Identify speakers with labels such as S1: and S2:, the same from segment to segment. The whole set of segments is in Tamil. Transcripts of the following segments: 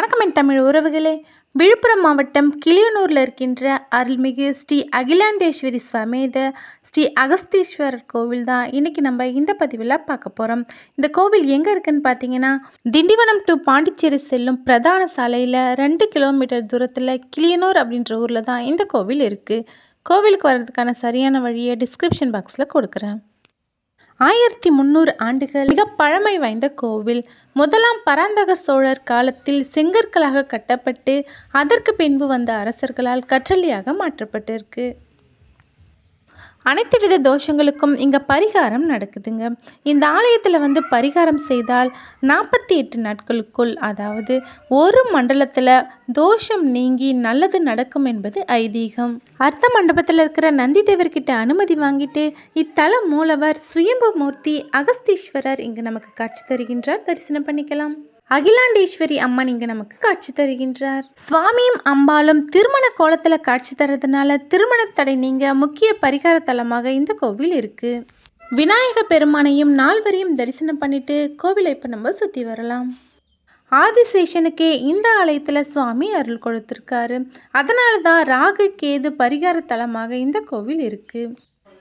S1: வணக்கம் தமிழ் உறவுகளே. விழுப்புரம் மாவட்டம் கிளியனூரில் இருக்கின்ற அருள்மிகு ஸ்ரீ அகிலாண்டேஸ்வரி சமேத ஸ்ரீ அகஸ்தீஸ்வரர் கோவில் தான் இன்றைக்கி நம்ம இந்த பதிவில் பார்க்க போகிறோம் இந்த கோவில் எங்கே இருக்குன்னு பார்த்தீங்கன்னா திண்டிவனம் டு பாண்டிச்சேரி செல்லும் பிரதான சாலையில் ரெண்டு கிலோமீட்டர் தூரத்தில் கிளியனூர் அப்படின்ற ஊரில் தான் இந்த கோவில் இருக்குது கோவிலுக்கு வர்றதுக்கான சரியான வழியை டிஸ்கிரிப்ஷன் பாக்ஸில் கொடுக்குறேன். ஆயிரத்தி முந்நூறு ஆண்டுகள் மிக பழமை வாய்ந்த கோவில். முதலாம் பராந்தக சோழர் காலத்தில் செங்கற்களாக கட்டப்பட்டு அதற்கு பின்பு வந்த அரசர்களால் கற்றலியாக மாற்றப்பட்டிருக்கு. அனைத்து வித தோஷங்களுக்கும் இங்கே பரிகாரம் நடக்குதுங்க. இந்த ஆலயத்தில் வந்து பரிகாரம் செய்தால் நாற்பத்தி எட்டு நாட்களுக்குள் அதாவது ஒரு மண்டலத்தில் தோஷம் நீங்கி நல்லது நடக்கும் என்பது ஐதீகம். அர்த்த மண்டபத்தில் இருக்கிற நந்தி தேவர்கிட்ட அனுமதி வாங்கிட்டு இத்தல மூலவர் சுயம்பு மூர்த்தி அகஸ்தீஸ்வரர் இங்கே நமக்கு காட்சி தருகின்றார். தரிசனம் பண்ணிக்கலாம். அகிலாண்டேஸ்வரி அம்மன் இங்கே நமக்கு காட்சி தருகின்றார். சுவாமியும் அம்பாலும் திருமண கோலத்தில் காட்சி தரதுனால திருமண தடை நீங்க முக்கிய பரிகார தலமாக இந்த கோவில் இருக்கு. விநாயக பெருமானையும் நால்வரையும் தரிசனம் பண்ணிட்டு கோவிலை இப்போ நம்ம சுற்றி வரலாம். ஆதிசேஷனுக்கே இந்த ஆலயத்தில் சுவாமி அருள் கொடுத்துருக்காரு. அதனால தான் ராகு கேது பரிகார தலமாக இந்த கோவில் இருக்குது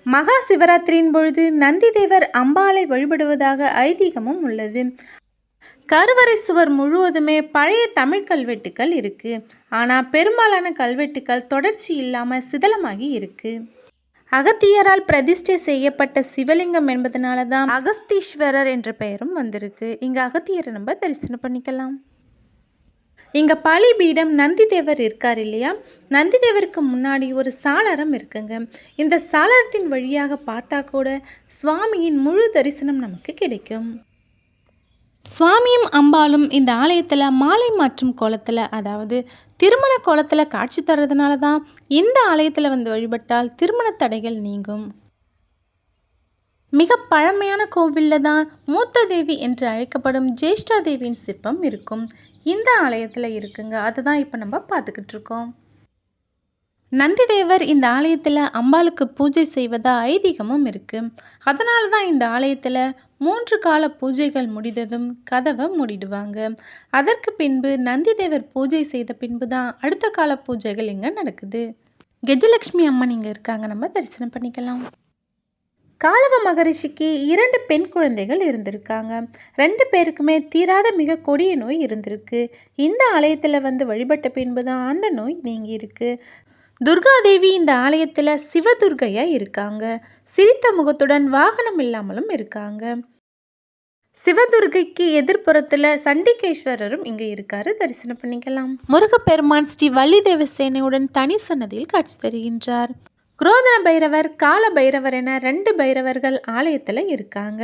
S1: மகா சிவராத்திரியின் பொழுது நந்திதேவர் அம்பாலை வழிபடுவதாக ஐதீகமும் உள்ளது. கருவறை சுவர் முழுவதுமே பழைய தமிழ் கல்வெட்டுக்கள் இருக்குது ஆனால் பெரும்பாலான கல்வெட்டுக்கள் தொடர்ச்சி இல்லாமல் சிதலமாகி இருக்குது அகத்தியரால் பிரதிஷ்டை செய்யப்பட்ட சிவலிங்கம் என்பதனால தான் அகஸ்தீஸ்வரர் என்ற பெயரும் வந்திருக்கு. இங்கே அகத்தியரை நம்ம தரிசனம் பண்ணிக்கலாம். இங்கே பீடம் நந்திதேவர் இருக்கார் இல்லையா? நந்திதேவருக்கு முன்னாடி ஒரு சாளரம் இருக்குங்க. இந்த சாளரத்தின் வழியாக பார்த்தா கூட சுவாமியின் முழு தரிசனம் நமக்கு கிடைக்கும். சுவாமியும் அம்பாலும் இந்த ஆலயத்தில் மாலை மாற்றும் கோலத்தில் அதாவது திருமண கோலத்தில் காட்சி தர்றதுனால தான் இந்த ஆலயத்தில் வந்து வழிபட்டால் திருமண தடைகள் நீங்கும். மிக பழமையான கோவிலில் தான் மூத்த தேவி என்று அழைக்கப்படும் ஜேஷ்டா தேவியின் சிற்பம் இருக்கும். இந்த ஆலயத்தில் இருக்குங்க. அதை தான் இப்போ நம்ம பார்த்துக்கிட்டு இருக்கோம். நந்திதேவர் இந்த ஆலயத்தில் அம்பாளுக்கு பூஜை செய்வதா ஐதீகமும் இருக்குது அதனால தான் இந்த ஆலயத்தில் மூன்று கால பூஜைகள் முடிந்ததும் கதவை மூடிடுவாங்க. அதற்கு பின்பு நந்திதேவர் பூஜை செய்த பின்பு தான் அடுத்த கால பூஜைகள் இங்கே நடக்குது. கெஜலக்ஷ்மி அம்மன் இங்கே இருக்காங்க. நம்ம தரிசனம் பண்ணிக்கலாம். காலவ மகரிஷிக்கு இரண்டு பெண் குழந்தைகள் இருந்திருக்காங்க. ரெண்டு பேருக்குமே தீராத மிக கொடிய நோய் இருந்திருக்கு. இந்த ஆலயத்தில் வந்து வழிபட்ட பின்பு தான் அந்த நோய் நீங்கி இருக்கு துர்காதேவி இந்த ஆலயத்தில் சிவதுர்கையாக இருக்காங்க. சிரித்த முகத்துடன் வாகனம் இல்லாமலும் இருக்காங்க. சிவதுர்கைக்கு எதிர்ப்புறத்தில் சண்டிகேஸ்வரரும் இங்கே இருக்காரு. தரிசனம் பண்ணிக்கலாம். முருகப்பெருமான் ஸ்ரீ வள்ளி தேவசேனையுடன் தனி சன்னதியில் காட்சி தருகின்றார். குரோதன பைரவர் கால பைரவர் என ரெண்டு பைரவர்கள் ஆலயத்தில் இருக்காங்க.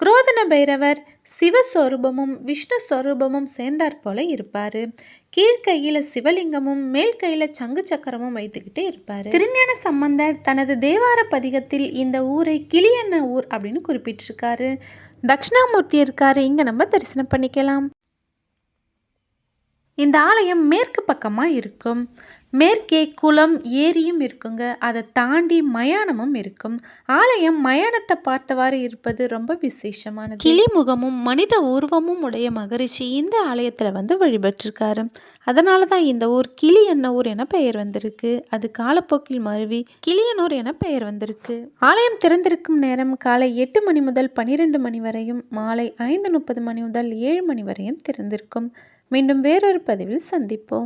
S1: குரோதன பைரவர் சிவஸ்வரூபமும் விஷ்ணு ஸ்வரூபமும் சேர்ந்தார் போல இருப்பார். கீழ்கையில் சிவலிங்கமும் மேல் கையில் சங்கு சக்கரமும் வைத்துக்கிட்டே இருப்பார். திருஞான சம்பந்தர் தனது தேவார பதிகத்தில் இந்த ஊரை கிளியன்ன ஊர் அப்படின்னு குறிப்பிட்டிருக்காரு. தட்சிணாமூர்த்தி இருக்காரு. இங்கே நம்ம தரிசனம் பண்ணிக்கலாம். இந்த ஆலயம் மேற்கு பக்கமாக இருக்கும். மேற்கே குளம் ஏரியும் இருக்குங்க. அதை தாண்டி மயானமும் இருக்கும். ஆலயம் மயானத்தை பார்த்தவாறு இருப்பது ரொம்ப விசேஷமானது. கிளிமுகமும் மனித உருவமும் உடைய மகரிஷி இந்த ஆலயத்தில் வந்து வழிபட்டிருக்காரு. அதனால தான் இந்த ஊர் கிளி என்ன ஊர் என பெயர் வந்திருக்கு. அது காலப்போக்கில் மருவி கிளியனூர் என பெயர் வந்திருக்கு. ஆலயம் திறந்திருக்கும் நேரம் காலை எட்டு மணி முதல் பனிரெண்டு மணி வரையும் மாலை ஐந்து முப்பது மணி முதல் ஏழு மணி வரையும் திறந்திருக்கும். மீண்டும் வேறொரு பதிவில் சந்திப்போம்.